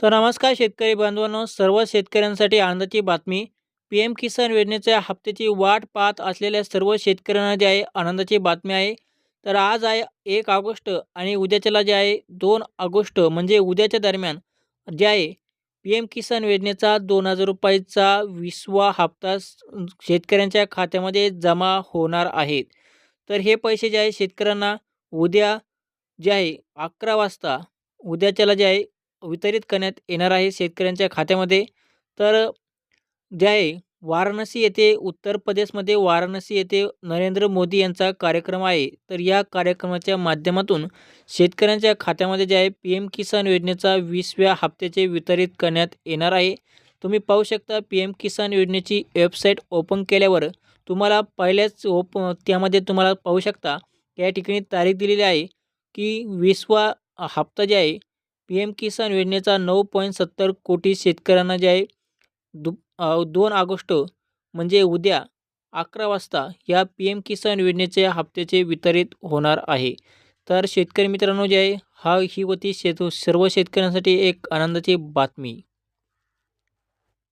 तर नमस्कार शेतकरी बांधवांनो सर्व शेतकऱ्यांसाठी आनंदाची बातमी. पी एम किसान योजनेच्या हप्त्याची वाट पाहत असलेल्या सर्व शेतकऱ्यांना जे आहे आनंदाची बातमी आहे. तर आज आहे एक ऑगस्ट आणि उद्याच्याला जे आहे दोन ऑगस्ट म्हणजे उद्याच्या दरम्यान जे आहे पी एम किसान योजनेचा दोन हजार रुपयाचा विसवा हप्ता शेतकऱ्यांच्या खात्यामध्ये जमा होणार आहेत तर हे पैसे जे आहे शेतकऱ्यांना उद्या जे आहे अकरा वाजता उद्याच्याला जे आहे वितरित करण्यात येणार आहे शेतकऱ्यांच्या खात्यामध्ये. तर जे आहे वाराणसी येथे उत्तर प्रदेशमध्ये वाराणसी येथे नरेंद्र मोदी यांचा कार्यक्रम आहे. तर या कार्यक्रमाच्या माध्यमातून शेतकऱ्यांच्या खात्यामध्ये जे आहे पी एम किसान योजनेचा वीसव्या हप्त्याचे वितरित करण्यात येणार आहे. तुम्ही पाहू शकता पी एम किसान योजनेची वेबसाईट ओपन केल्यावर तुम्हाला पहिल्याच ओप त्यामध्ये तुम्हाला पाहू शकता. या ठिकाणी तारीख दिलेली आहे की वीसवा हप्ता जे आहे पी एम किसान योजनेचा नऊ पॉईंट सत्तर कोटी शेतकऱ्यांना जे आहे दु दोन ऑगस्ट म्हणजे उद्या अकरा वाजता या पी एम किसान योजनेच्या हप्त्याचे वितरित होणार आहे. तर शेतकरी मित्रांनो जे आहे हा ही होती शेत सर्व शेतकऱ्यांसाठी एक आनंदाची बातमी.